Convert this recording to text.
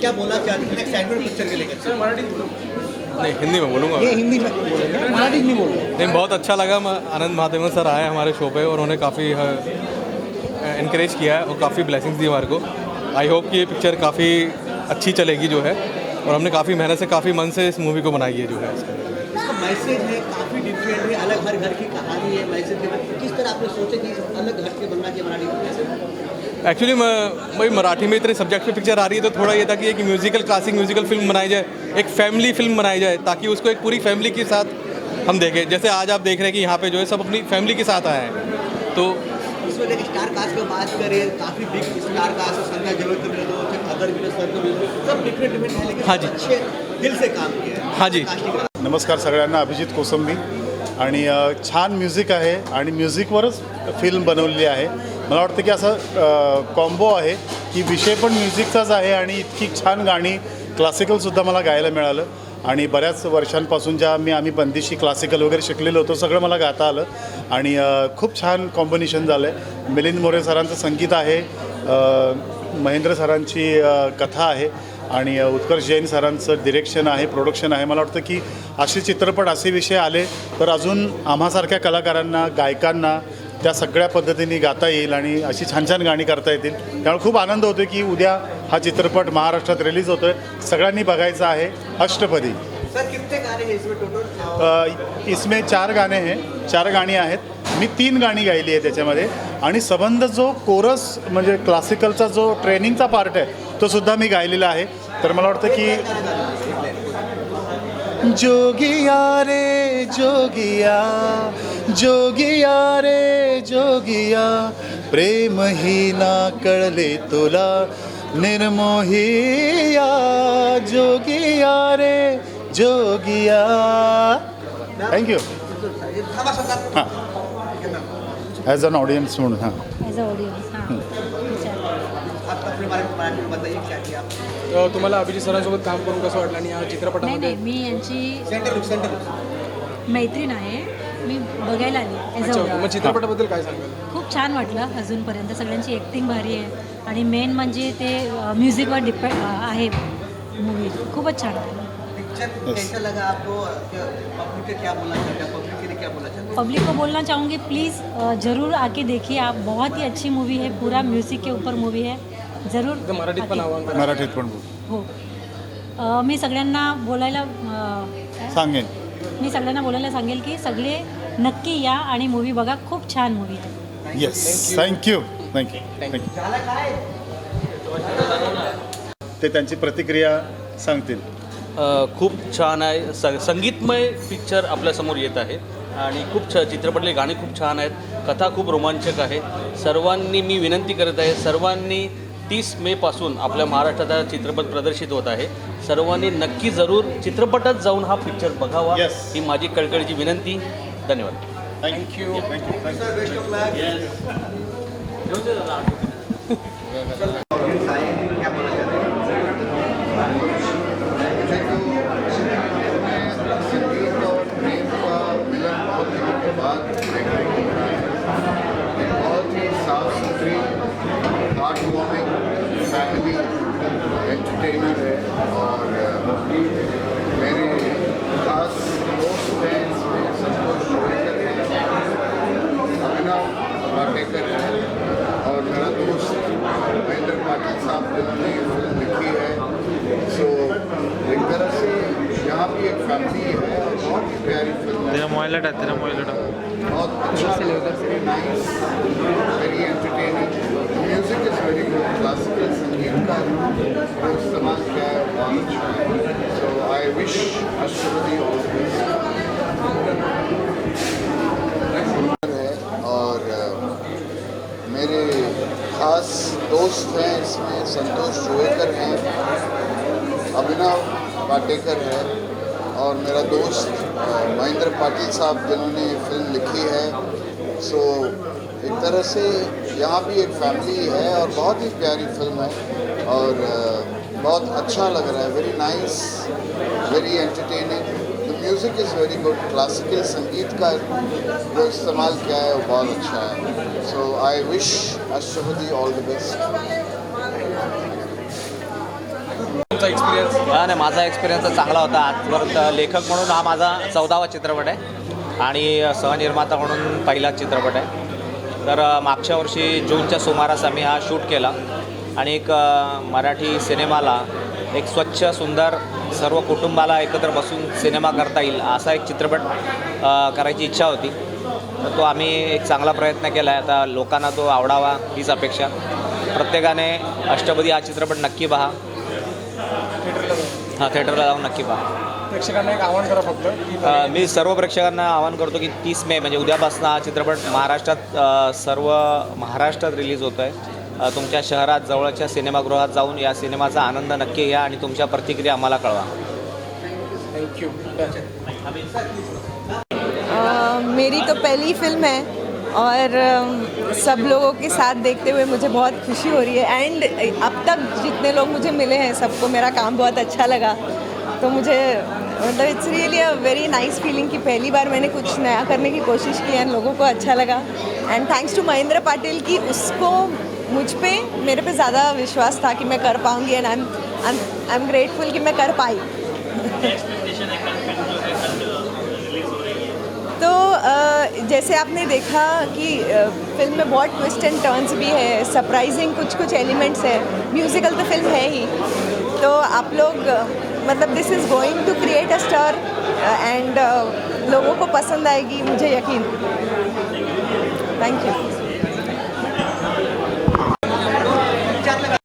क्या बोला हैं? पिक्चर के लेकर। सर नहीं हिंदी में बोलूँगा। ये हिंदी में मराठी नहीं बोलूँगा नहीं बहुत अच्छा लगा। आनंद महादेव सर आए हमारे शो पे और उन्होंने काफ़ी इनक्रेज किया है और काफ़ी ब्लेसिंग्स दी हमारे को। आई होप कि ये पिक्चर काफ़ी अच्छी चलेगी जो है और हमने काफ़ी मेहनत से काफ़ी मन से इस मूवी को बनाई है जो है। मैसेज है काफ़ी डिफरेंट है अलग हर घर की कहानी है मैसेज है। किस तरह आपने सोचे कि अलग घर के बनना चाहिए मराठी में मैसेज एक्चुअली भाई मराठी में इतने सब्जेक्ट पे पिक्चर आ रही है तो थोड़ा ये था कि एक म्यूजिकल क्लासिक म्यूजिकल फ़िल्म बनाई जाए एक फैमिली फ़िल्म बनाई जाए ताकि उसको एक पूरी फैमिली के साथ हम देखें। जैसे आज आप देख रहे हैं कि यहाँ पे जो है सब अपनी फैमिली के साथ आए हैं। तो इसमें स्टार कास्ट की बात करें काफ़ी बिग स्टार कास्ट है ज़रूरत मिले दो अदर मिले सर को मिले सब डिफरेंट डिफरेंट है लेकिन हाँ जी। अच्छे दिल से काम किया हाँ। जी। नमस्कार सगळ्यांना अभिजित कोसंबी. आणि छान म्युझिक आहे आणि म्युझिकवरच फिल्म बनवलेली आहे. मला वाटतं की असं कॉम्बो आहे की विषय पण म्युझिकचाच आहे आणि इतकी छान गाणी क्लासिकलसुद्धा मला गायला मिळालं. आणि बऱ्याच वर्षांपासून ज्या मी आम्ही बंदिशी क्लासिकल वगैरे शिकलेलो होतो सगळं मला गाता आलं. आणि खूप छान कॉम्बिनेशन झालं आहे मिलिंद मोरे सरांचं संगीत आहे महेंद्र सरांची कथा आहे. आणि उत्कर्ष जैन सरांचं डिरेक्शन आहे प्रोडक्शन आहे. मला वाटतं की असे चित्रपट असे विषय आले तर अजून आम्हासारख्या कलाकारांना गायकांना त्या सगळ्या पद्धतीने गाता येईल आणि अशी छान छान गाणी करता येतील. त्यामुळे खूप आनंद होतो की उद्या हा चित्रपट महाराष्ट्रात रिलीज होतो आहे सगळ्यांनी बघायचा आहे. अष्टपदी. इसमें चार गाणे हैं. चार गाणी आहेत. मी तीन गाणी गायली आहे त्याच्यामध्ये आणि संबंध जो कोरस म्हणजे क्लासिकलचा जो ट्रेनिंगचा पार्ट आहे तो सुद्धा मी गायलेला आहे. तर मला वाटतं की जोगिया रे जोगिया जोगिया रे जोगिया प्रेम ही ना कळले तुला निर्मोहिया जोगिया रे जोगिया थँक्यू हां. ॲज अन ऑडियन्स म्हणून हां. मराठी तुम्हाला अभिजित सरांसोबत काम करून कसं वाटलं? आणि या नाही चित्रपटामध्ये नाही मी यांची सेंटर लुक सेंटर लुक मैत्रीण आहे. मी बघायला आली मग चित्रपटाबद्दल काय सांगाल? खूप छान वाटलं अजूनपर्यंत. सगळ्यांची ॲक्टिंग भारी आहे. आणि मेन म्हणजे ते म्युझिकवर डिपेंड आहे मूवी खूपच छान आहे. पिक्चर कैसा लगा आपको पब्लिक का क्या बोलना चाहते पब्लिक के लिए क्या बोलना चाहते पब्लिक को बोलना चाहूँगी प्लीज़ ज़रूर आके देखिए आप. बहुत ही अच्छी मूवी है. पूरा म्यूज़िक के ऊपर मूवी है. ज़रूर. तर मराठीत पण आके- आव्हान करा. मराठीत पण बोल. हो. अ, मी सगळ्यांना बोलायला अ, काय? सांगेन. मी सगळ्यांना बोलायला सांगेल की सगळे नक्की या आणि मूवी बघा. खूप छान मूवी आहे. येस थँक्यू थँक्यू थँक्यू ते त्यांची प्रतिक्रिया सांगतील. अ, खूप छान आहे. स संगीतमय पिक्चर आपल्यासमोर येत आहे. आणि खूप छ चित्रपटले गाणी खूप छान आहेत. कथा खूप रोमांचक आहे. सर्वांनी मी विनंती करत आहे. सर्वांनी तीस मेपासून आपल्या महाराष्ट्रात हा चित्रपट प्रदर्शित होत आहे. सर्वांनी नक्की जरूर चित्रपटात जाऊन हा पिक्चर बघावा. Yes. ही माझी कळकळीची विनंती. धन्यवाद. Thank you thank you sir best of luck क्या मेरे खास दोस्त हैं इसमें संतोष हैं। अभिनव वाटेकर है और मेरा दोस्त महेंद्र पाटिल साहब जिन्होंने फ़िल्म लिखी है। सो एक तरह से यहाँ भी एक फैमिली है और बहुत ही प्यारी फ़िल्म तेरा मोबाइल तेरा मोबाइल बहुत अच्छा nice very entertaining music is very good classical संगीत का जो इस्तेमाल किया है बहुत अच्छा है so I wish Ashtapati all है और अ, मेरे खास दोस्त हैं, इसमें संतोष जोएकर हैं, अभिनव पाटेकर है, और मेरा दोस्त महेंद्र पाटिल साहब, जिन्होंने ये फ़िल्म लिखी है। सो एक तरह से यहाँ भी एक फैमिली है, और बहुत ही प्यारी फ़िल्म है, और बहुत अच्छा लग रहा है। Very nice very entertaining music is very good classical संगीत का जो इस्तेमाल किया है वो बहुत अच्छा है so I wish Ashtapati all the best experience हा नाही माझा एक्सपिरियन्स चांगला होता. आजपर्यंत लेखक म्हणून हा माझा चौदावा चित्रपट आहे. आणि सहनिर्माता म्हणून पहिलाच चित्रपट आहे. तर मागच्या वर्षी जूनच्या सुमारास आम्ही हा शूट केला. आणि एक मराठी सिनेमाला एक स्वच्छ सुंदर सर्व कुटुंबाला एकत्र बसून सिनेमा करता येईल असा एक चित्रपट करायची इच्छा होती. तर तो आम्ही एक चांगला प्रयत्न केला आहे आता लोकांना तो आवडावा हीच अपेक्षा. प्रत्येकाने अष्टपदी हा चित्रपट नक्की पहा. हा थिएटरला जाऊन नक्की पहा. प्रेक्षकांना एक आव्हान करा फक्त मी सर्व प्रेक्षकांना आवाहन करतो की तीस मे म्हणजे उद्यापासून हा चित्रपट महाराष्ट्रात सर्व महाराष्ट्रात रिलीज होतो आहे तुमच्या शहरात जवळच्या सिनेमागृहात जाऊन या सिनेमाचा आनंद नक्की घ्या आणि तुमच्या प्रतिक्रिया आम्हाला कळवा. थँक्यू मेरी तो पहली फिल्म है और सब लोगों के साथ देखते हुए मुझे बहुत खुशी हो रही है। एंड अब तक जितने लोग मुझे मिले हैं सबको मेरा काम बहुत अच्छा लगा। तो मुझे मतलब it's really a very nice feeling कि पहली बार मैंने कुछ नया करने की कोशिश की एंड लोगों को अच्छा लगा। And thanks to Mahendra Patil की उसको मुझ पे मेरे पे ज़्यादा विश्वास था कि मैं कर पाऊँगी and I am I am grateful कि मैं कर पाई। तो जैसे आपने देखा कि फ़िल्म में बहुत ट्विस्ट एंड टर्न्स भी है सरप्राइजिंग कुछ कुछ एलिमेंट्स है। म्यूज़िकल तो फ़िल्म है ही। तो आप लोग मतलब this is going to create a star and लोगों को पसंद आएगी, मुझे यकीन। Thank you